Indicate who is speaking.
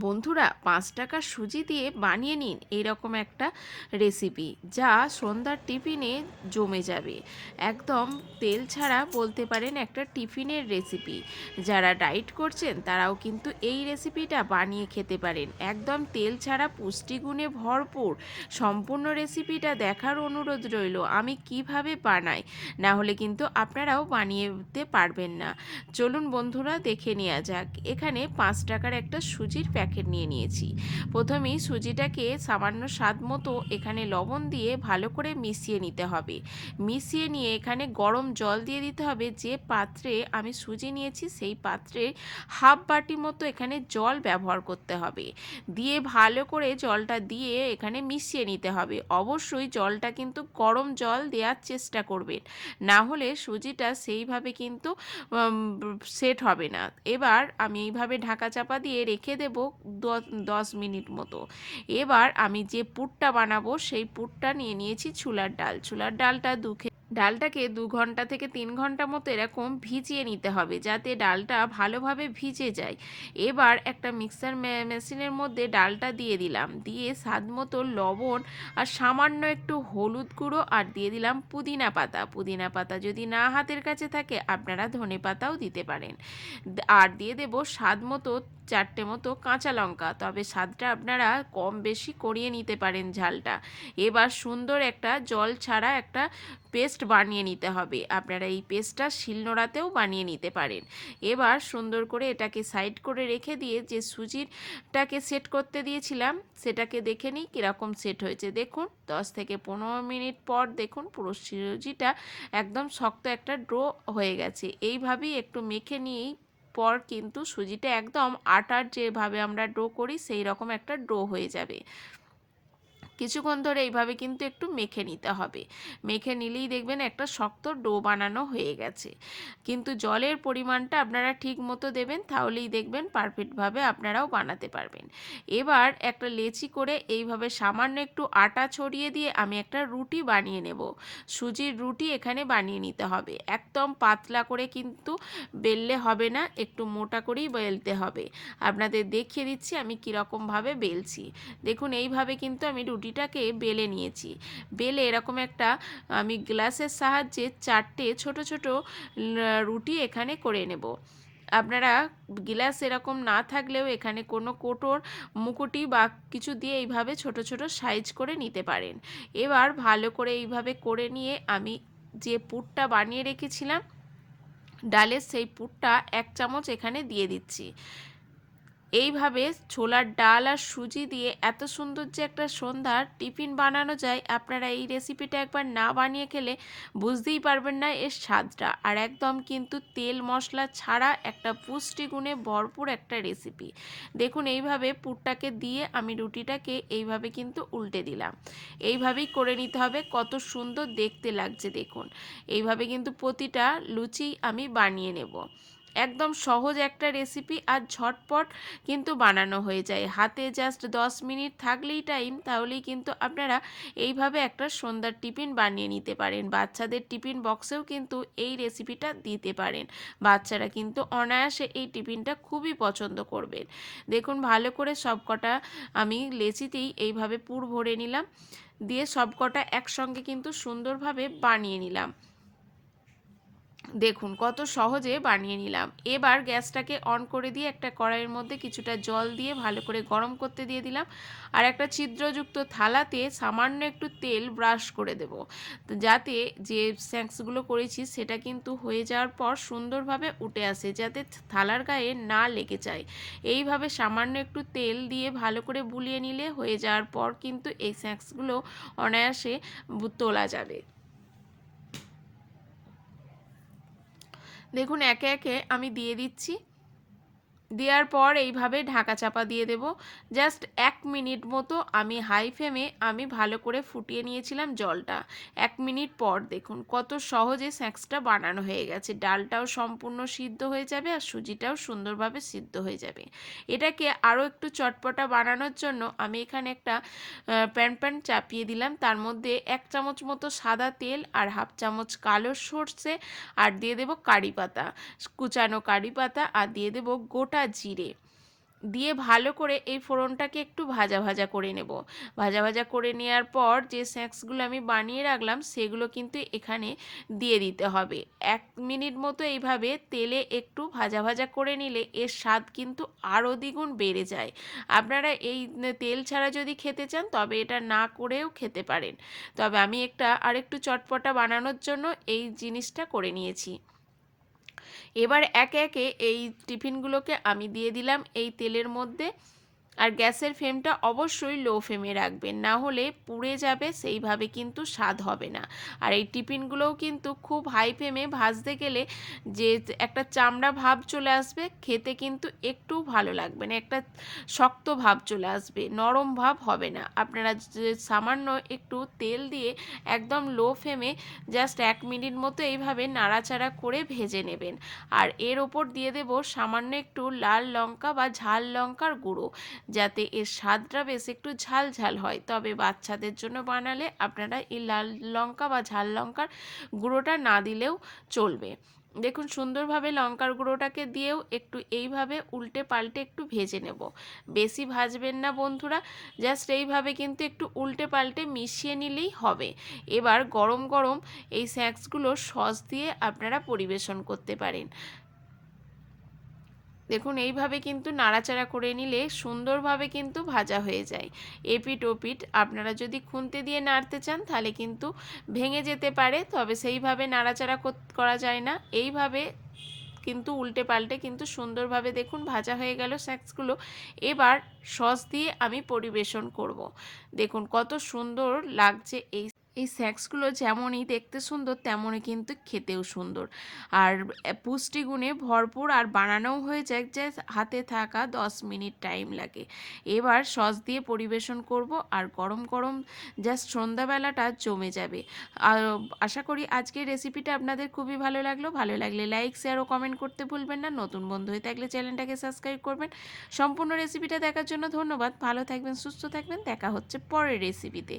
Speaker 1: বন্ধুরা পাঁচ টাকার সুজি দিয়ে বানিয়ে নিন এরকম একটা রেসিপি যা সন্ধ্যার টিফিনে জমে যাবে। একদম তেল ছাড়া বলতে পারেন একটা টিফিনের রেসিপি যারা ডায়েট করছেন, তারাও কিন্তু এই রেসিপিটা বানিয়ে খেতে পারেন। একদম তেল ছাড়া পুষ্টিগুণে ভরপুর। সম্পূর্ণ রেসিপিটা দেখার অনুরোধ রইল, আমি কীভাবে বানাই? না হলে কিন্তু আপনারাও বানিয়েতে পারবেন না। চলুন বন্ধুরা, দেখে নেওয়া যাক। এখানে পাঁচ টাকার একটা সুজির প্যাকেট নিয়ে নিয়েছি। প্রথমেই সুজিটাকে সামান্য স্বাদ মতো এখানে লবণ দিয়ে ভালো করে মিশিয়ে নিতে হবে। মিশিয়ে নিয়ে এখানে গরম জল দিয়ে দিতে হবে। যে পাত্রে আমি সুজি নিয়েছি, সেই পাত্রে হাফ বাটি মতো এখানে জল ব্যবহার করতে হবে। দিয়ে ভালো করে জলটা দিয়ে এখানে মিশিয়ে নিতে হবে। অবশ্যই জলটা কিন্তু গরম জল দেওয়ার চেষ্টা করবেন। না হলে সুজিটা সেইভাবে কিন্তু সেট হবে না। এবার আমি এইভাবে ঢাকা চাপা দিয়ে রেখে দেব। দশ মিনিট মতো। এবার আমি যে পুরটা বানাবো, সেই পুরটা নিয়ে নিয়েছি ছুলার ডাল। ছুলার ডালটা দু খে- ডালটাকে দু ঘণ্টা থেকে তিন ঘণ্টা মতো এরকম ভিজিয়ে নিতে হবে, যাতে ডালটা ভালোভাবে ভিজে যায়। এবার একটা মিক্সার মেশিনের মধ্যে ডালটা দিয়ে দিলাম। দিয়ে স্বাদ মতো লবণ আর সামান্য একটু হলুদ গুঁড়ো আর দিয়ে দিলাম পুদিনা পাতা। পুদিনা পাতা যদি না হাতের কাছে থাকে, আপনারা ধনে পাতাও দিতে পারেন। আর দিয়ে দেব স্বাদ মতো চারটে মতো কাঁচা লঙ্কা। তবে স্বাদটা আপনারা কম বেশি করিয়ে নিতে পারেন ঝালটা। এবার সুন্দর একটা জল ছাড়া একটা পেস্ট বানিয়ে নিতে হবে। আপনারা এই পেস্টটা শিলনোড়াতেও বানিয়ে নিতে পারেন। এবার সুন্দর করে এটাকে সাইড করে রেখে দিয়ে যে সুজিরটাকে সেট করতে দিয়েছিলাম, সেটাকে দেখে নিই কীরকম সেট হয়েছে। দেখুন, দশ থেকে পনেরো মিনিট পর দেখুন পুরো সুজিটা একদম শক্ত একটা ড্রো হয়ে গেছে। এইভাবেই একটু মেখে নিয়েই পর কিন্তু সুজিটা একদম আটার যেভাবে আমরা ডো করি সেই রকম একটা ডো হয়ে যাবে। কিছুক্ষণ ধরে এইভাবে কিন্তু একটু মেখে নিতে হবে। মেখে নিলেই দেখবেন একটা শক্ত ডো বানানো হয়ে গেছে। কিন্তু জলের পরিমাণটা আপনারা ঠিক মতো দেবেন, তাহলেই দেখবেন পারফেক্টভাবে আপনারাও বানাতে পারবেন। এবার একটা লেচি করে এইভাবে সামান্য একটু আটা ছড়িয়ে দিয়ে আমি একটা রুটি বানিয়ে নেব। সুজির রুটি এখানে বানিয়ে নিতে হবে। একদম পাতলা করে কিন্তু বেললে হবে না, একটু মোটা করেই বেলতে হবে। আপনাদের দেখিয়ে দিচ্ছি আমি কীরকমভাবে বেলছি। দেখুন, এইভাবে কিন্তু আমি রুটিটাকে বেলে নিয়েছি। বেলে এরকম একটা, আমি গ্লাসের সাহায্যে চারটে ছোট ছোট রুটি এখানে করে নেব। আপনারা গ্লাস এরকম না থাকলেও এখানে কোনো কোটোর, মুকুটি বা কিছু দিয়ে এইভাবে ছোট ছোট সাইজ করে নিতে পারেন। এবার ভালো করে এইভাবে করে নিয়ে আমি যে পুরটা বানিয়ে রেখেছিলাম, ডালের সেই পুরটা এক চামচ এখানে দিয়ে দিচ্ছি। এইভাবে ছোলার ডাল আর সুজি দিয়ে এত সুন্দর যে একটা সন্ধ্যার টিফিন বানানো যায়, আপনারা এই রেসিপিটা একবার না বানিয়ে খেলে বুঝতেই পারবেন না এর স্বাদটা। আর একদম কিন্তু তেল মশলা ছাড়া একটা পুষ্টিগুণে ভরপুর একটা রেসিপি দেখুন, এইভাবে পুরটাকে দিয়ে আমি রুটিটাকে এইভাবে কিন্তু উল্টে দিলাম। এইভাবেই করে নিতে হবে, কত সুন্দর দেখতে লাগছে দেখুন। এইভাবে কিন্তু প্রতিটা লুচি আমি বানিয়ে নেব। একদম সহজ একটা রেসিপি আর ঝটপট কিন্তু বানানো হয়ে যায়। হাতে জাস্ট দশ মিনিট থাকলেই টাইম তাহলেই কিন্তু আপনারা এইভাবে একটা সন্ধ্যার টিফিন বানিয়ে নিতে পারেন। বাচ্চাদের টিফিন বক্সেও কিন্তু এই রেসিপিটা দিতে পারেন। বাচ্চারা কিন্তু অনায়াসে এই টিফিনটা খুবই পছন্দ করবেন। দেখুন, ভালো করে সবকটা আমি লেচিতেই এইভাবে পুর ভরে নিলাম। দিয়ে সবকটা একসঙ্গে কিন্তু সুন্দরভাবে বানিয়ে নিলাম। দেখুন, কত সহজে বানিয়ে নিলাম। এবার গ্যাসটাকে অন করে দিয়ে একটা কড়াইয়ের মধ্যে কিছুটা জল দিয়ে ভালো করে গরম করতে দিয়ে দিলাম। আর একটা ছিদ্রযুক্ত থালাতে সামান্য একটু তেল ব্রাশ করে দেব। যাতে যে স্ন্যাক্সগুলো করেছি, সেটা কিন্তু হয়ে যাওয়ার পর সুন্দরভাবে উঠে আসে, যাতে থালার গায়ে না লেগে যায়। এইভাবে সামান্য একটু তেল দিয়ে ভালো করে বুলিয়ে নিলে হয়ে যাওয়ার পর কিন্তু এই স্ন্যাক্সগুলো অনায়াসে তোলা যাবে। দেখুন একে একে আমি দিয়ে দিচ্ছি। দেওয়ার পর এইভাবে ঢাকা চাপা দিয়ে দেব। জাস্ট এক মিনিট মতো আমি হাই ফ্লেমে আমি ভালো করে ফুটিয়ে নিয়েছিলাম জলটা। এক মিনিট পর দেখুন কত সহজে স্ন্যাক্সটা বানানো হয়ে গেছে। ডালটাও সম্পূর্ণ সিদ্ধ হয়ে যাবে আর সুজিটাও সুন্দরভাবে সিদ্ধ হয়ে যাবে। এটাকে আরও একটু চটপটা বানানোর জন্য আমি এখানে একটা প্যান প্যান চাপিয়ে দিলাম। তার মধ্যে এক চামচ মতো সাদা তেল আর হাফ চামচ কালো সর্ষে আর দিয়ে দেবো কারি পাতা। কুচানো কারি পাতা আর দিয়ে দেবো গোটা জিরে দিয়ে ভালো করে এই ফোড়নটাকে একটু ভাজা ভাজা করে নেব। ভাজা ভাজা করে নেওয়ার পর যে স্ন্যাক্সগুলো আমি বানিয়ে রাখলাম সেগুলো কিন্তু এখানে দিয়ে দিতে হবে। এক মিনিট মতো এইভাবে তেলে একটু ভাজা ভাজা করে নিলে এর স্বাদ কিন্তু আরও দ্বিগুণ বেড়ে যায়। আপনারা এই তেল ছাড়া যদি খেতে চান তবে এটা না করেও খেতে পারেন। তবে আমি একটা আরেকটু চটপটা বানানোর জন্য এই জিনিসটা করে নিয়েছি। এবার একে একে এই টিফিনগুলোকে আমি দিয়ে দিলাম এই তেলের মধ্যে আর গ্যাসের ফ্লেমটা অবশ্যই লো ফ্লেমে রাখবেন, না হলে পুড়ে যাবে, সেইভাবে কিন্তু স্বাদ হবে না। আর এই টিফিনগুলোও কিন্তু খুব হাই ফ্লেমে ভাজতে গেলে যে একটা চামড়া ভাব চলে আসবে, খেতে কিন্তু একটু ভালো লাগবে না, একটা শক্ত ভাব চলে আসবে, নরম ভাব হবে না। আপনারা সামান্য একটু তেল দিয়ে একদম লো ফ্লেমে জাস্ট এক মিনিট মতো এইভাবে নাড়াচাড়া করে ভেজে নেবেন। আর এর ওপর দিয়ে দেব সামান্য একটু লাল লঙ্কা বা ঝাল লঙ্কার গুঁড়ো। যাতে এর স্বাদটা বেশ একটু ঝাল ঝাল হয়। তবে বাচ্চাদের জন্য বানালে আপনারা এই লাল লঙ্কা বা ঝাল লঙ্কার গুঁড়োটা না দিলেও চলবে। দেখুন, সুন্দরভাবে লঙ্কার গুঁড়োটাকে দিয়েও একটু এইভাবে উল্টে পাল্টে একটু ভেজে নেব। বেশি ভাজবেন না বন্ধুরা, জাস্ট এইভাবে কিন্তু একটু উল্টে পাল্টে মিশিয়ে নিলেই হবে। এবার গরম গরম এই স্ন্যাক্সগুলো সস দিয়ে আপনারা পরিবেশন করতে পারেন। দেখুন, এইভাবে কিন্তু নাড়াচাড়া করে নিলে সুন্দরভাবে কিন্তু ভাজা হয়ে যায়। এপিট ওপিট আপনারা যদি খুন্তি দিয়ে নাড়তে চান, তাহলে কিন্তু ভেঙে যেতে পারে, তবে সেইভাবে নাড়াচাড়া করা যায় না। এইভাবে কিন্তু উল্টে পাল্টে কিন্তু সুন্দরভাবে দেখুন ভাজা হয়ে গেল স্ন্যাক্সগুলো। এবার সস দিয়ে আমি পরিবেশন করব। দেখুন কত সুন্দর লাগছে এই এই স্ন্যাক্সগুলো যেমনই দেখতে সুন্দর, তেমনই কিন্তু খেতেও সুন্দর। আর পুষ্টিগুণে ভরপুর আর বানানোও হয়ে যায় যে হাতে থাকা দশ মিনিট টাইম লাগে। এবার সস দিয়ে পরিবেশন করব আর গরম গরম জাস্ট সন্ধ্যাবেলাটা জমে যাবে। আর আশা করি আজকের রেসিপিটা আপনাদের খুবই ভালো লাগল। ভালো লাগলে লাইক, শেয়ার ও কমেন্ট করতে ভুলবেন না। নতুন বন্ধু হয়ে থাকলে চ্যানেলটাকে সাবস্ক্রাইব করবেন। সম্পূর্ণ রেসিপিটা দেখার জন্য ধন্যবাদ। ভালো থাকবেন, সুস্থ থাকবেন। দেখা হচ্ছে পরের রেসিপিতে।